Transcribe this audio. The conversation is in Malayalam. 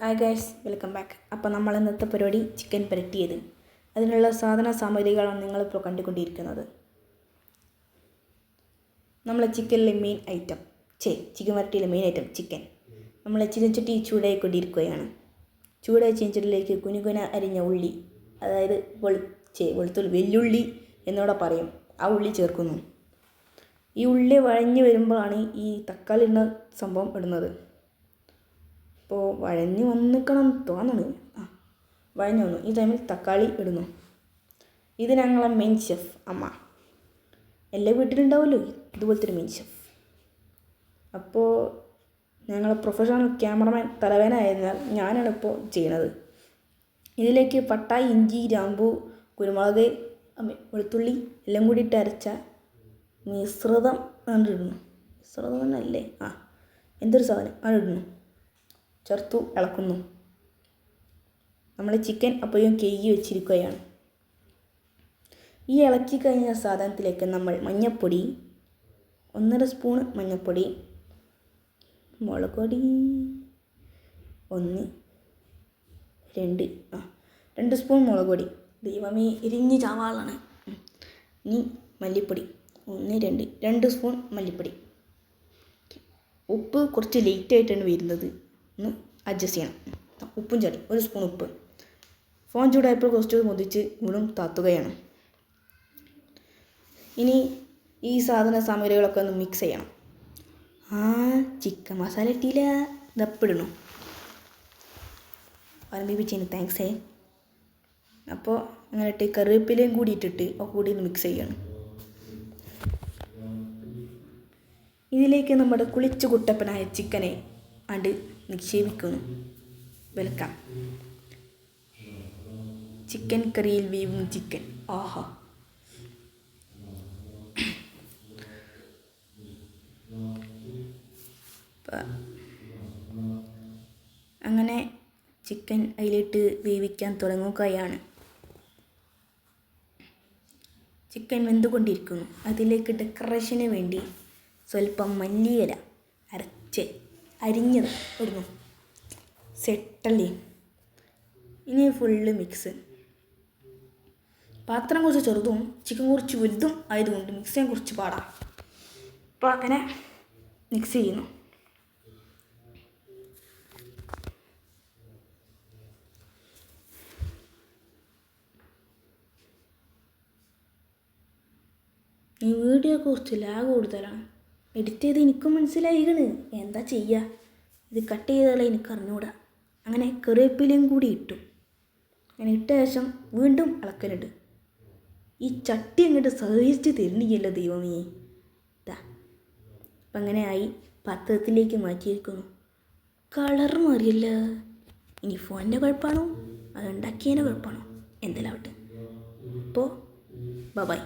ഹായ് ഗൈസ് വെൽക്കം ബാക്ക് അപ്പോൾ നമ്മൾ ഇന്നത്തെ പരിപാടി ചിക്കൻ പുരട്ടിയത്. അതിനുള്ള സാധന സാമഗ്രികളാണ് നിങ്ങളിപ്പോൾ കണ്ടുകൊണ്ടിരിക്കുന്നത്. നമ്മൾ ചിക്കനിലെ മെയിൻ ഐറ്റം ചേ ചിക്കൻ പുരട്ടിയിലെ മെയിൻ ഐറ്റം ചിക്കൻ നമ്മൾ ചിരിച്ചട്ടി ചൂടായിക്കൊണ്ടിരിക്കുകയാണ് ചൂടായ ചീഞ്ചട്ടിലേക്ക് കുനുകുന അരിഞ്ഞ ഉള്ളി അതായത് വെളു ചേ വെളുത്തുള്ളി വെല്ലുള്ളി എന്നോടെ പറയും. ആ ഉള്ളി ചേർക്കുന്നു. ഈ ഉള്ളി വഴഞ്ഞു വരുമ്പോഴാണ് ഈ തക്കാളി ഇടുന്ന സംഭവം ഇടുന്നത്. അപ്പോൾ വഴഞ്ഞ് വന്നിക്കണം തോന്നണ്. ആ വഴഞ്ഞു വന്നു. ഈ ടൈമിൽ തക്കാളി ഇടുന്നു. ഇത് ഞങ്ങളെ മെയിൻ ഷെഫ് അമ്മ. എല്ലാ വീട്ടിലുണ്ടാവുമല്ലോ? ഇതുപോലത്തെ ഒരു മെയിൻ ഷെഫ് അപ്പോൾ ഞങ്ങൾ പ്രൊഫഷണൽ ക്യാമറമാൻ തലവേനായതിനാൽ ഞാനാണ് ഇപ്പോൾ ചെയ്യണത്. ഇതിലേക്ക് പട്ടായി ഇഞ്ചി ഗ്രാമ്പു കുരുമുളക് വെളുത്തുള്ളി എല്ലാം കൂടി അരച്ച മിശ്രിതം ഇടുന്നു മിശ്രിതം തന്നെ അല്ലേ? ആ എന്തൊരു സാധനം? അത് ഇടുന്നു ചേർത്തു ഇളക്കുന്നു. നമ്മൾ ചിക്കൻ അപ്പോഴും കേകി വെച്ചിരിക്കുകയാണ്. ഈ ഇളക്കി കഴിഞ്ഞ സാധനത്തിലേക്ക് നമ്മൾ മഞ്ഞൾപ്പൊടി ഒന്നര സ്പൂൺ മഞ്ഞൾപ്പൊടി മുളക് പൊടി ഒന്ന് രണ്ട് ആ രണ്ട് സ്പൂൺ മുളക് പൊടി. ദൈവമേ എരിഞ്ഞ് ചാവാളാണ്. ഇനി മല്ലിപ്പൊടി ഒന്ന് രണ്ട് രണ്ട് സ്പൂൺ മല്ലിപ്പൊടി. ഉപ്പ് കുറച്ച് ലേറ്റായിട്ടാണ് വരുന്നത്. ഒന്ന് അഡ്ജസ്റ്റ് ചെയ്യണം. ഉപ്പും ചടി ഒരു സ്പൂൺ ഉപ്പ്. ഫോൺ ചൂടായപ്പോൾ കുറച്ച് മുതിച്ച് ഗുണം താത്തുകയാണ്. ഇനി ഈ സാധന സാമഗ്രികളൊക്കെ ഒന്ന് മിക്സ് ചെയ്യണം. ആ ചിക്കൻ മസാല ഇട്ടില്ല. ഇതപ്പിടണം ആരംഭിപ്പിച്ചതിന് താങ്ക്സേ അപ്പോൾ അങ്ങനെ ഇട്ട് കറിവേപ്പിലയും കൂടി ഇട്ടിട്ട് ഒക്കെ കൂടി ഒന്ന് മിക്സ് ചെയ്യണം. ഇതിലേക്ക് നമ്മുടെ കുളിച്ചു കുട്ടപ്പനായ ചിക്കനെ അണ്ട് നിക്ഷേപിക്കുന്നു. വെൽക്കം ചിക്കൻ കറിയിൽ വീവും ചിക്കൻ ആഹാ. അങ്ങനെ ചിക്കൻ അതിലിട്ട് വേവിക്കാൻ തുടങ്ങുകയാണ്. ചിക്കൻ വെന്തുകൊണ്ടിരിക്കുന്നു. അതിലേക്ക് ഡെക്കറേഷന് വേണ്ടി സ്വല്പം മല്ലിയില അരച്ച് അരിഞ്ഞത് ഇടുന്നു. സെട്ടല്ലേ? ഇനി ഫുള്ള് മിക്സ് പാത്രം കുറച്ച് ചെറുതും ചിക്കൻ കുറച്ച് വലുതും ആയതുകൊണ്ട് മിക്സ് ചെയ്യാൻ കുറച്ച് പാടാം. അപ്പോൾ അങ്ങനെ മിക്സ് ചെയ്യുന്നു. ഈ വീഡിയോ കുറച്ച് ലാഗ് കൂടുതലാണ്. എഡിറ്റ് ചെയ്ത് എനിക്കും മനസ്സിലായിക്കണ്. എന്താ ചെയ്യുക ഇത് കട്ട് ചെയ്താലേ എനിക്ക് അറിഞ്ഞൂടാ. അങ്ങനെ കറിവേപ്പിലയും കൂടി ഇട്ടു. അങ്ങനെ ഇട്ട ശേഷം വീണ്ടും ഇളക്കലുണ്ട് ഈ ചട്ടി അങ്ങോട്ട് സഹിച്ച് തരുന്നില്ലല്ലോ ദൈവമേ. ഇതാ അപ്പം അങ്ങനെ ആയി. പാത്രത്തിലേക്ക് മാറ്റിയിരിക്കുന്നു. കളർ മാറിയില്ല. ഇനി ഫോണിന്റെ കുഴപ്പമാണോ? അത് ഉണ്ടാക്കിയതിന്റെ കുഴപ്പമാണോ? എന്തെല്ലാം ആവട്ടെ. അപ്പോൾ ബൈ